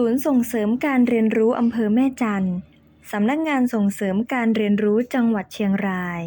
ศูนย์ส่งเสริมการเรียนรู้อำเภอแม่จันทร์สำนักงานส่งเสริมการเรียนรู้จังหวัดเชียงราย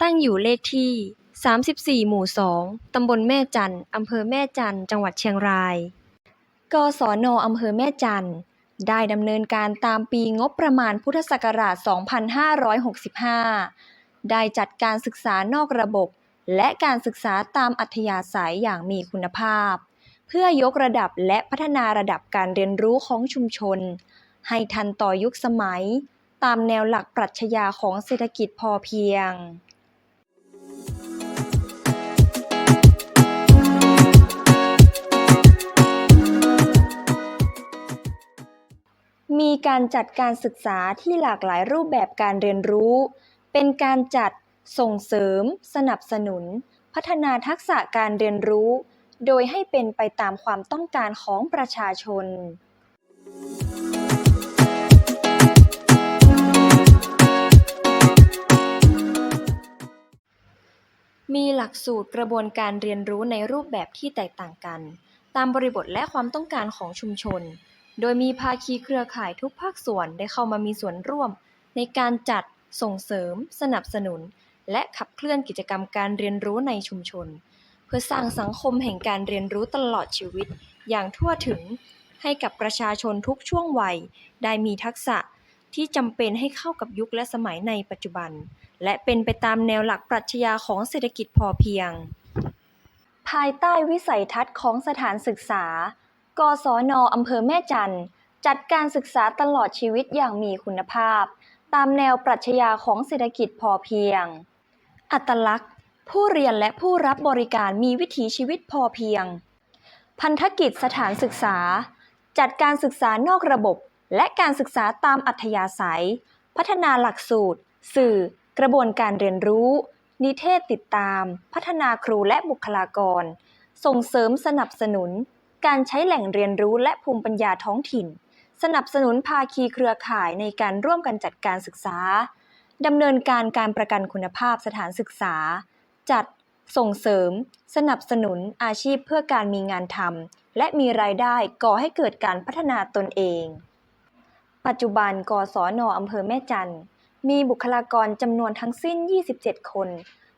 ตั้งอยู่เลขที่ 34 หมู่ 2 ตำบลแม่จันทร์อำเภอแม่จันทร์จังหวัดเชียงราย กศนอำเภอแม่จันทร์ได้ดำเนินการตามปีงบประมาณพุทธศักราช 2565 ได้จัดการศึกษานอกระบบ และการศึกษาตามอัธยาศัยอย่างมีคุณภาพ เพื่อยกระดับและพัฒนาระดับการเรียนรู้ของชุมชน ให้ทันต่อยุคสมัย ตามแนวหลักปรัชญาของเศรษฐกิจพอเพียงมีการจัดการศึกษาที่หลากหลายรูปแบบการเรียนรู้ เป็นการจัด ส่งเสริม สนับสนุน พัฒนาทักษะการเรียนรู้ โดยให้เป็นไปตามความต้องการของประชาชนมีหลักสูตรกระบวนการเรียนรู้ในรูปแบบที่แตกต่างกัน ตามบริบทและความต้องการของชุมชน โดยมีภาคีเครือข่ายทุกภาคส่วนได้เข้ามามีส่วนร่วม ในการจัดส่งเสริม สนับสนุน และขับเคลื่อนกิจกรรมการเรียนรู้ในชุมชน เพื่อสร้างสังคมแห่งการเรียนรู้ตลอดชีวิต อย่างทั่วถึงให้กับประชาชนทุกช่วงวัย ได้มีทักษะที่จำเป็นให้เข้ากับยุคและสมัยในปัจจุบัน และเป็นไปตามแนวหลักปรัชญาของเศรษฐกิจพอเพียง ภายใต้วิสัยทัศน์ของสถานศึกษา กศนอำเภอแม่จันจัดการศึกษาตลอดชีวิตอย่างมีคุณภาพ ตามแนวปรัชญาของเศรษฐกิจพอเพียง อัตลักษณ์ ผู้เรียนและผู้รับบริการมีวิถีชีวิตพอเพียง พันธกิจสถานศึกษา จัดการศึกษานอกระบบ และการศึกษาตามอัธยาศัย พัฒนาหลักสูตร สื่อ กระบวนการเรียนรู้ นิเทศติดตาม พัฒนาครูและบุคลากร ส่งเสริมสนับสนุน การใช้แหล่งเรียนรู้และภูมิปัญญาท้องถิ่น สนับสนุนภาคีเครือข่ายในการร่วมกันจัดการศึกษา ดำเนินการการประกันคุณภาพสถานศึกษา จัด ส่งเสริม สนับสนุนอาชีพเพื่อการมีงานทำและมีรายได้ก่อให้เกิดการพัฒนาตนเอง ปัจจุบันกศนอำเภอแม่จันมีบุคลากรจำนวนทั้งสิ้น 27 คน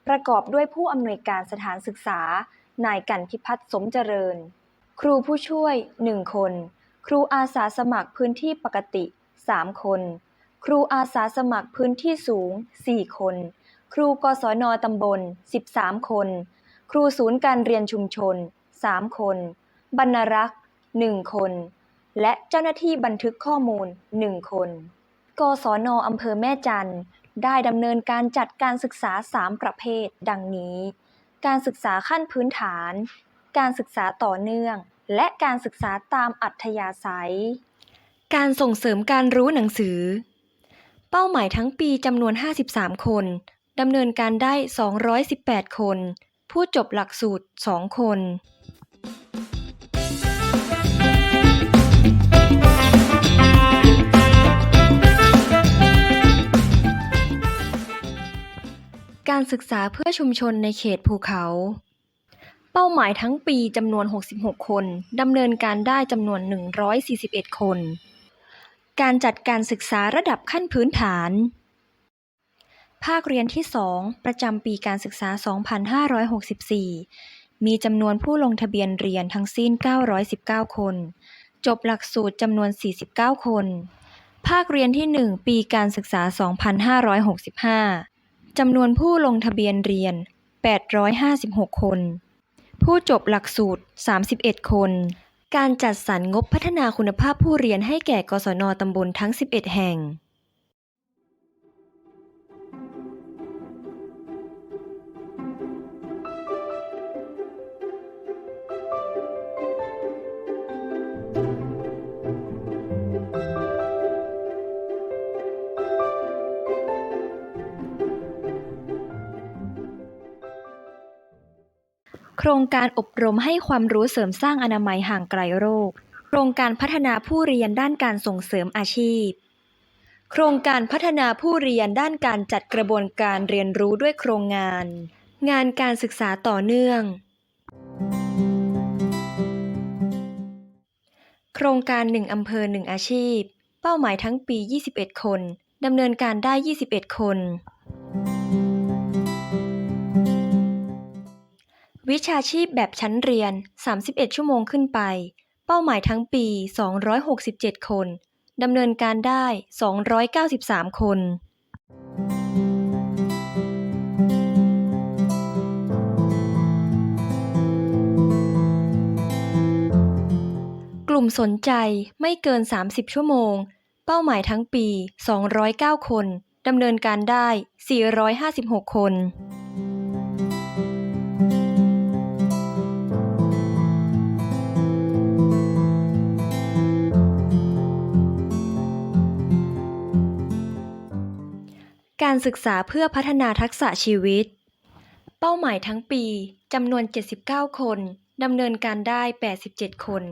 ประกอบด้วยผู้อำนวยการสถานศึกษา นายกันพิพัฒน์สมเจริญ ครูผู้ช่วย 1 คน ครูอาสาสมัครพื้นที่ปกติ 3 คน ครูอาสาสมัครพื้นที่สูง 4 คน ครูกศนตำบล 13 คน ครูศูนย์การเรียนชุมชน 3 คน บรรณรักษ์ 1 คน และเจ้าหน้าที่บันทึกข้อมูล 1 คน กศนอำเภอแม่จันทร์ได้ดำเนินการจัดการศึกษา 3 ประเภท ดังนี้ การศึกษาขั้นพื้นฐาน การศึกษาต่อเนื่อง และการศึกษาตามอัธยาศัย การส่งเสริมการรู้หนังสือ เป้าหมายทั้งปีจำนวน 53 คนดำเนินการได้ 218 คน ผู้จบหลักสูตร 2 คนการศึกษาเพื่อชุมชนในเขตภูเขา เป้าหมายทั้งปีจำนวน 66 คน ดำเนินการได้จำนวน 141 คน การจัดการศึกษาระดับขั้นพื้นฐาน ภาคเรียนที่ 2 ประจำปีการศึกษา 2564 มีจำนวนผู้ลงทะเบียนเรียนทั้งสิ้น 919 คน จบหลักสูตรจำนวน 49 คน ภาคเรียนที่ 1 ปีการศึกษา 2565 จำนวนผู้ลงทะเบียนเรียน 856 คน ผู้จบหลักสูตร 31 คน การจัดสรรงบพัฒนาคุณภาพผู้เรียนให้แก่กศนตำบลทั้ง 11 แห่ง โครงการอบรมให้ความรู้เสริมสร้างอนามัยห่างไกลโรค โครงการพัฒนาผู้เรียนด้านการส่งเสริมอาชีพ โครงการพัฒนาผู้เรียนด้านการจัดกระบวนการเรียนรู้ด้วยโครงงาน งานการศึกษาต่อเนื่อง โครงการหนึ่งอำเภอหนึ่งอาชีพ เป้าหมายทั้งปี 21 คนดำเนินการได้ 21 คน วิชาชีพแบบชั้นเรียน 31 ชั่วโมงขึ้นไป เป้าหมายทั้งปี 267 คน ดำเนินการได้ 293 คน กลุ่มสนใจไม่เกิน 30 ชั่วโมง เป้าหมายทั้งปี 209 คน ดำเนินการได้ 456 คน การศึกษาเพื่อพัฒนาทักษะชีวิต เป้าหมายทั้งปีจำนวน 79 คนดำเนินการได้ 87 คน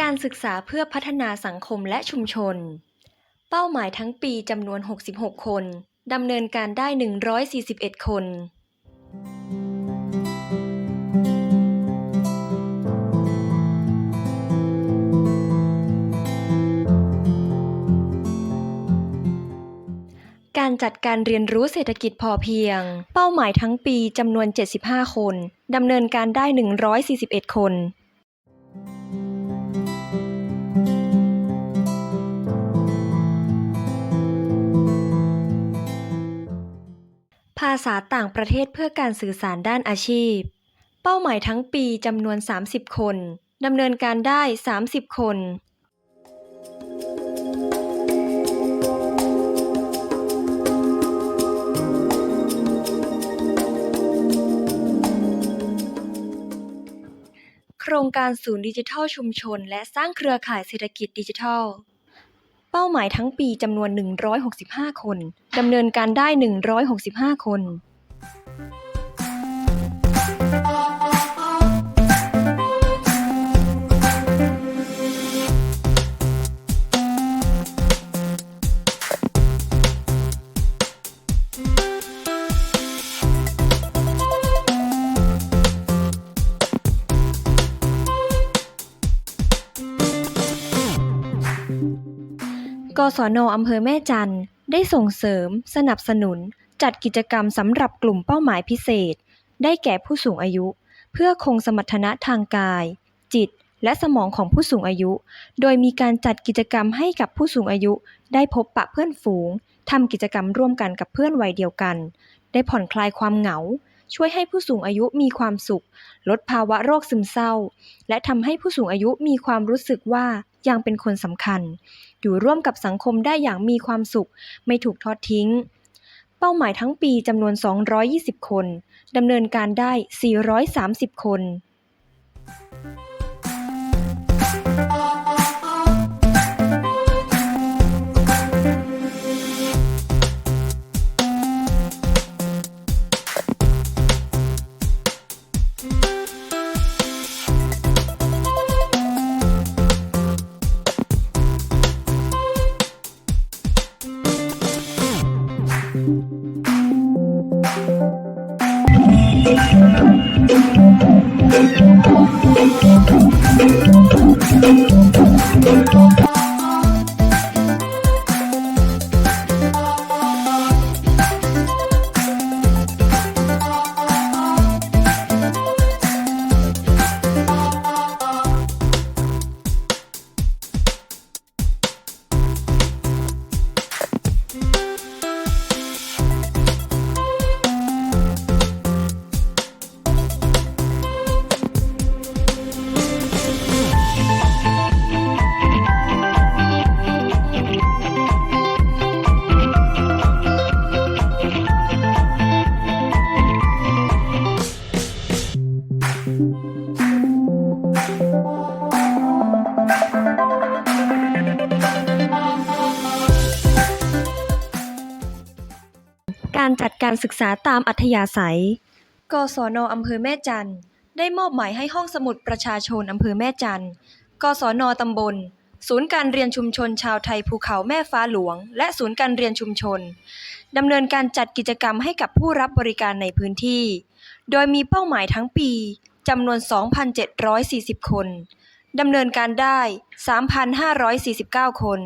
การศึกษาเพื่อพัฒนาสังคมและชุมชน เป้าหมายทั้งปีจำนวน 66 คน ดำเนินการได้ 141 คนการจัดการเรียนรู้เศรษฐกิจพอเพียง เป้าหมายทั้งปีจำนวน 75 คน ดำเนินการได้ 141 คน ภาษาต่างประเทศเพื่อการสื่อสารด้านอาชีพ เป้าหมายทั้งปีจำนวน 30 คนดำเนินการได้ 30 คน โครงการศูนย์ดิจิทัลชุมชน และสร้างเครือข่ายเศรษฐกิจดิจิทัล เป้าหมายทั้งปีจำนวน 165 คน ดำเนินการได้ 165 คน กศนอำเภอแม่จันได้ส่งเสริม สนับสนุน จัดกิจกรรมสำหรับกลุ่มเป้าหมายพิเศษ ได้แก่ผู้สูงอายุ เพื่อคงสมรรถนะทางกาย จิต และสมองของผู้สูงอายุ โดยมีการจัดกิจกรรมให้กับผู้สูงอายุ ได้พบปะเพื่อนฝูงทำกิจกรรมร่วมกันกับเพื่อนวัยเดียวกัน ได้ผ่อนคลายความเหงา ช่วยให้ผู้สูงอายุมีความสุข ลดภาวะโรคซึมเศร้า และทำให้ผู้สูงอายุมีความรู้สึกว่ายังเป็นคนสำคัญ อยู่ร่วมกับสังคมได้อย่างมีความสุข ไม่ถูกทอดทิ้ง เป้าหมายทั้งปีจำนวน 220 คนดำเนินการได้ 430 คน จัดการศึกษาตามอัธยาศัย กศนอำเภอแม่จันทร์ได้มอบหมายให้ห้องสมุดประชาชนอำเภอแม่จันทร์ กศนตำบล ศูนย์การเรียนชุมชนชาวไทยภูเขาแม่ฟ้าหลวง และศูนย์การเรียนชุมชนดำเนินการจัดกิจกรรมให้กับผู้รับบริการในพื้นที่ โดยมีเป้าหมายทั้งปีจำนวน 2,740 คนดำเนินการได้ 3,549 คน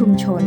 ชุมชน